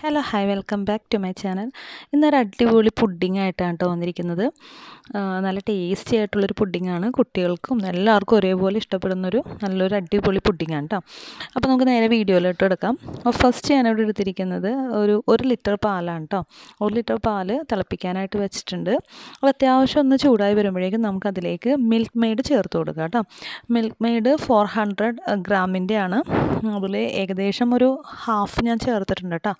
Hello hi welcome back to my channel ഇന്നൊരു അടിപൊളി pudding ആയിട്ടാണ് കേട്ടോ വന്നിരിക്കുന്നത്. നല്ല ടേസ്റ്റി ആയിട്ടുള്ളൊരു പുഡിങ്ങാണ് കുട്ടികൾക്കും എല്ലാവർക്കും ഒരേപോലെ ഇഷ്ടപ്പെടുന്നൊരു നല്ലൊരു അടിപൊളി പുഡിങ്ങാണ് കേട്ടോ. അപ്പോൾ നമുക്ക് നേരെ വീഡിയോയിലോട്ട് എടുക്കാം ഫസ്റ്റ് ഞാനിവിടെ എടുത്തിരിക്കുന്നത് ഒരു ഒരു ലിറ്റർ പാലാണ് കേട്ടോ. ഒരു ലിറ്റർ പാൽ തിളപ്പിക്കാനായിട്ട് വെച്ചിട്ടുണ്ട്. അപ്പോൾ അത്യാവശ്യം ഒന്ന് ചൂടായി വരുമ്പോഴേക്കും നമുക്കതിലേക്ക് മിൽക്ക് മെയ്ഡ് ചേർത്ത് കൊടുക്കാം കേട്ടോ. മിൽക്ക് മെയ്ഡ് ഫോർ ഹൺഡ്രഡ് ഗ്രാമിന്റെ ആണ് അതിൽ ഏകദേശം ഒരു ഹാഫ് ഞാൻ ചേർത്തിട്ടുണ്ട് കേട്ടോ.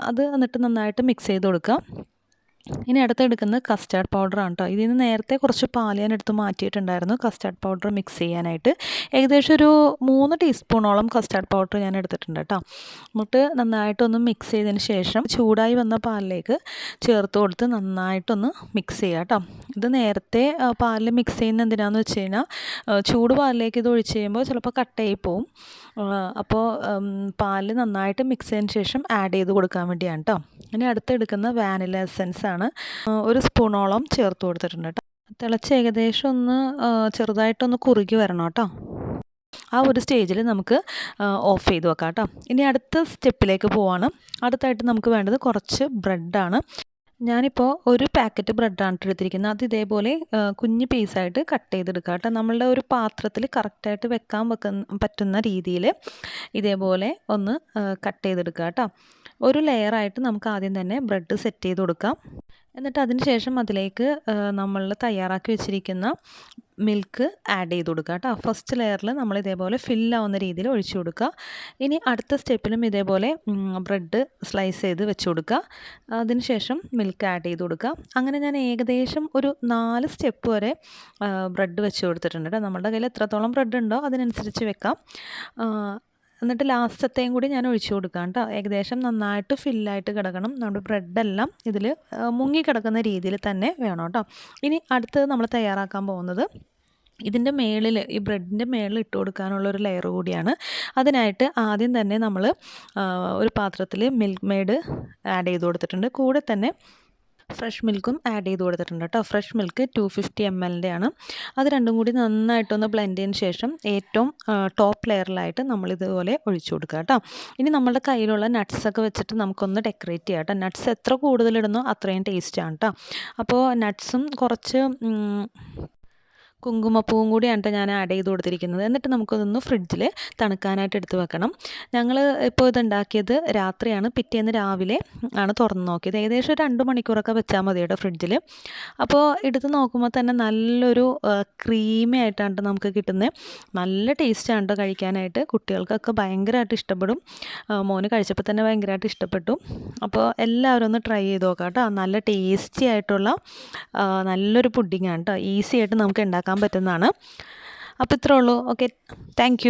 അത് എന്നിട്ട് നന്നായിട്ട് മിക്സ് ചെയ്ത് കൊടുക്കുക ഇനി അടുത്ത് എടുക്കുന്നത് കസ്റ്റാർഡ് പൗഡറാണ് കേട്ടോ ഇതിൽ നിന്ന് നേരത്തെ കുറച്ച് പാൽ ഞാൻ എടുത്ത് മാറ്റിയിട്ടുണ്ടായിരുന്നു. കസ്റ്റാർഡ് പൗഡർ മിക്സ് ചെയ്യാനായിട്ട്. ഏകദേശം ഒരു മൂന്ന് ടീസ്പൂണോളം കസ്റ്റാർഡ് പൗഡർ ഞാൻ എടുത്തിട്ടുണ്ട് കേട്ടോ എന്നിട്ട് നന്നായിട്ടൊന്ന് മിക്സ് ചെയ്തതിന് ശേഷം ചൂടായി വന്ന പാലിലേക്ക് ചേർത്ത് കൊടുത്ത് നന്നായിട്ടൊന്ന് മിക്സ് ചെയ്യുക കേട്ടോ ഇത് നേരത്തെ പാലിൽ മിക്സ് ചെയ്യുന്ന എന്തിനാണെന്ന് വെച്ച് കഴിഞ്ഞാൽ ചൂട് പാലിലേക്ക് ഇത് ഒഴിച്ച് കഴിയുമ്പോൾ ചിലപ്പോൾ കട്ടയായി പോവും. അപ്പോൾ പാലിൽ നന്നായിട്ട് മിക്സ് ചെയ്തതിന് ശേഷം ആഡ് ചെയ്ത് കൊടുക്കാൻ വേണ്ടിയാണ് കേട്ടോ ഇനി അടുത്തെടുക്കുന്ന വാനില എസൻസ് ആണ്. ആ, ഒരു സ്പൂണോളം ചേർത്ത് കൊടുത്തിട്ടുണ്ട് കേട്ടോ തിളച്ച് ഏകദേശം ഒന്ന് ചെറുതായിട്ടൊന്ന് കുറുകി വരണം കേട്ടോ ആ ഒരു സ്റ്റേജിൽ നമുക്ക് ഓഫ് ചെയ്ത് വെക്കാം കേട്ടോ ഇനി അടുത്ത സ്റ്റെപ്പിലേക്ക് പോവാണ്. അടുത്തായിട്ട് നമുക്ക് വേണ്ടത് കുറച്ച് ബ്രെഡാണ്. ഞാനിപ്പോൾ ഒരു പാക്കറ്റ് ബ്രെഡാണ് എടുത്തിരിക്കുന്നത്. അത് ഇതേപോലെ കുഞ്ഞ് പീസായിട്ട് കട്ട് ചെയ്തെടുക്കുക കേട്ടോ നമ്മളുടെ ഒരു പാത്രത്തിൽ കറക്റ്റായിട്ട് വെക്കാൻ പറ്റുന്ന രീതിയിൽ ഇതേപോലെ ഒന്ന് കട്ട് ചെയ്തെടുക്കുക കേട്ടോ ഒരു ലെയറായിട്ട് നമുക്ക് ആദ്യം തന്നെ ബ്രെഡ് സെറ്റ് ചെയ്ത് കൊടുക്കാം. എന്നിട്ട് അതിന് ശേഷം അതിലേക്ക് നമ്മൾ തയ്യാറാക്കി വെച്ചിരിക്കുന്ന മിൽക്ക് ആഡ് ചെയ്ത് കൊടുക്കുക കേട്ടോ. ഫസ്റ്റ് ലെയറിൽ നമ്മൾ ഇതേപോലെ ഫില്ലാവുന്ന രീതിയിൽ ഒഴിച്ചു കൊടുക്കുക. ഇനി അടുത്ത സ്റ്റെപ്പിലും ഇതേപോലെ ബ്രെഡ് സ്ലൈസ് ചെയ്ത് വെച്ച് കൊടുക്കുക. അതിന് ശേഷം മിൽക്ക് ആഡ് ചെയ്ത് കൊടുക്കുക. അങ്ങനെ ഞാൻ ഏകദേശം ഒരു നാല് സ്റ്റെപ്പ് വരെ ബ്രെഡ് വെച്ച് കൊടുത്തിട്ടുണ്ട് കേട്ടോ. നമ്മുടെ കയ്യിൽ എത്രത്തോളം ബ്രെഡ് ഉണ്ടോ അതിനനുസരിച്ച് വെക്കാം. എന്നിട്ട് ലാസ്റ്റത്തെയും കൂടി ഞാൻ ഒഴിച്ചു കൊടുക്കാം കേട്ടോ. ഏകദേശം നന്നായിട്ട് ഫില്ലായിട്ട് കിടക്കണം. നമ്മുടെ ബ്രെഡെല്ലാം ഇതിൽ മുങ്ങി കിടക്കുന്ന രീതിയിൽ തന്നെ വേണം കേട്ടോ. ഇനി അടുത്തത് നമ്മൾ തയ്യാറാക്കാൻ പോകുന്നത് ഇതിന്റെ മേളിൽ ഈ ബ്രെഡിന്റെ മേളിൽ ഇട്ട് കൊടുക്കാനുള്ള ഒരു ലെയർ കൂടിയാണ്. അതിനായിട്ട് ആദ്യം തന്നെ നമ്മൾ ഒരു പാത്രത്തിൽ മിൽക്ക് മെയ്ഡ് ആഡ് ചെയ്ത് കൊടുത്തിട്ടുണ്ട്. കൂടെ തന്നെ ഫ്രഷ് മിൽക്കും ആഡ് ചെയ്ത് കൊടുത്തിട്ടുണ്ട് കേട്ടോ. Fresh milk two fifty M എല്ലിന്റെ ആണ്. അത് രണ്ടും കൂടി നന്നായിട്ടൊന്ന് ബ്ലെൻഡ് ചെയ്തതിന് ശേഷം ഏറ്റവും ടോപ്പ് ലെയറിലായിട്ട് നമ്മൾ ഇതുപോലെ ഒഴിച്ചു കൊടുക്കുക കേട്ടോ. ഇനി നമ്മളുടെ കയ്യിലുള്ള നട്ട്സൊക്കെ വെച്ചിട്ട് നമുക്കൊന്ന് ഡെക്കറേറ്റ് ചെയ്യാം കേട്ടോ. നട്ട്സ് എത്ര കൂടുതലിടുന്നോ അത്രയും ടേസ്റ്റാണ് കേട്ടോ. അപ്പോൾ നട്ട്സും കുറച്ച് കുങ്കുമപ്പൂവും കൂടിയാണ് ഞാൻ ആഡ് ചെയ്ത് കൊടുത്തിരിക്കുന്നത്. എന്നിട്ട് നമുക്കതൊന്ന് ഫ്രിഡ്ജിൽ തണുക്കാനായിട്ട് എടുത്ത് വെക്കണം. ഞങ്ങൾ ഇപ്പോൾ ഇതുണ്ടാക്കിയത് രാത്രിയാണ്. പിറ്റേന്ന് രാവിലെ ആണ് തുറന്ന് നോക്കിയത്. ഏകദേശം രണ്ട് മണിക്കൂറൊക്കെ വെച്ചാൽ മതി കേട്ടോ ഫ്രിഡ്ജിൽ അപ്പോൾ എടുത്ത് നോക്കുമ്പോൾ തന്നെ നല്ലൊരു ക്രീമി ആയിട്ടാണ് നമുക്ക് കിട്ടുന്നത് നല്ല ടേസ്റ്റാണ് കേട്ടോ കഴിക്കാനായിട്ട്. കുട്ടികൾക്കൊക്കെ ഭയങ്കരമായിട്ട് ഇഷ്ടപ്പെടും. മോന് കഴിച്ചപ്പോൾ തന്നെ ഭയങ്കരമായിട്ട് ഇഷ്ടപ്പെട്ടു. അപ്പോൾ എല്ലാവരും ഒന്ന് ട്രൈ ചെയ്ത് നോക്കാം കേട്ടോ നല്ല ടേസ്റ്റി ആയിട്ടുള്ള നല്ലൊരു പുഡിങ്ങാണ് കേട്ടോ ഈസി ആയിട്ട് നമുക്ക് ഉണ്ടാക്കാൻ പറ്റുന്നതാണ്. അപ്പോൾ ഇത്രേ ഉള്ളൂ. Okay thank